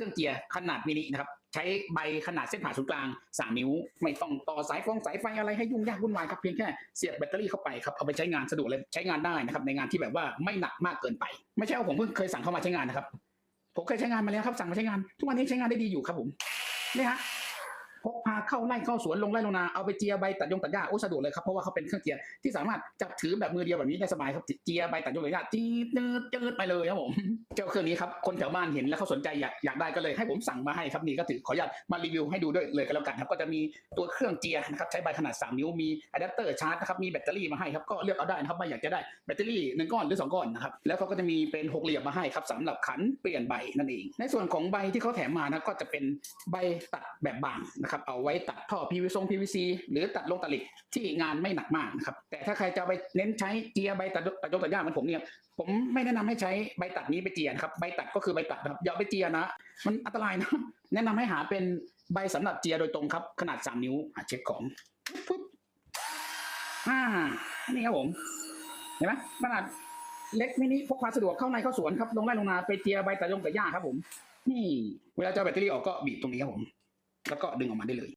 เครื่องเจียร์ขนาดมินินะครับใช้ใบขนาดเส้นผ่าศูนย์กลาง 3 นิ้ว ไม่ต้องต่อสายฟองสายไฟอะไรให้ยุ่งยากวุ่นวายครับเพียงแค่เสียบแบตเตอรี่เข้าไปครับเอาไปใช้งานสะดวกเลยใช้งานได้นะครับในงานที่แบบว่าไม่หนักมากเกินไป ไม่ใช่ว่าผมเพิ่งเคยสั่งเข้ามาใช้งานนะครับผมเคยใช้งานมาแล้วครับสั่งมาใช้งาน ทุกวันนี้ใช้งานได้ดีอยู่ครับผมนี่ฮะ พกพาเข้าไร่เข้าสวนลงไร่ลงนาเอาไปเจียใบตัดยงตัดหญ้าโอ้สะดวกเลยครับเพราะว่าเขาเป็นเครื่องเจียที่สามารถจับถือแบบมือเดียวแบบนี้ได้สบายครับเจียใบตัดยงตัดหญ้าจี๊ดจืดจืดไปเลยครับผมเจ้าเครื่องนี้ครับคนแถวบ้านเห็นแล้วเขาสนใจอยากอยากได้ก็เลยให้ผมสั่งมาให้ครับนี่ก็ถือขออนุญาตมารีวิวให้ดูด้วยเลยก็แล้วกันครับก็จะมีตัวเครื่องเจียนะครับใช้ใบขนาด 3 นิ้วมีอะแดปเตอร์ชาร์จนะครับมีแบตเตอรี่มาให้ครับก็เลือกเอาได้นะครับว่าอยากจะได้แบตเตอรี่หนึ่งก้อนหรือสองก้อนนะครับแล้วเขาก็จะมีเป็นหกเหลี่ยมมาให้ครับสำหรับขันเปลี่ยนใบนั่นเอง ในส่วนของใบที่เขาแถมมานะก็จะเป็นใบตัดแบบบางนะครับเอาไว้ตัดท่อ PVC ง PVC หรือตัดลงตะหลิกที่งานไม่หนักมากนะครับแต่ถ้าใครจะไปเน้นใช้เจียใบตัดตัดยงตัดหญ้าเหมือนผมเนี่ยผมไม่แนะนำให้ใช้ใบตัดนี้ไปเจียนครับใบตัดก็คือใบตัดครับอย่าไปเจียนะ มันอันตรายนะ แนะนำให้หาเป็นใบสำหรับเจียโดยตรงครับ ขนาด 3 นิ้วอะเช็คของปุ๊บอ่านี่ครับผมเห็นไหมขนาดเล็กมินิพกพาสะดวกเข้าในเข้าสวนครับลงไร่ลงนาไปเจียใบตัดยงตัดหญ้าครับผม นี่ เวลาจะเอาแบตเตอรี่ออกก็บีบตรงนี้ครับผม แล้วก็ดึงออกมาได้เลย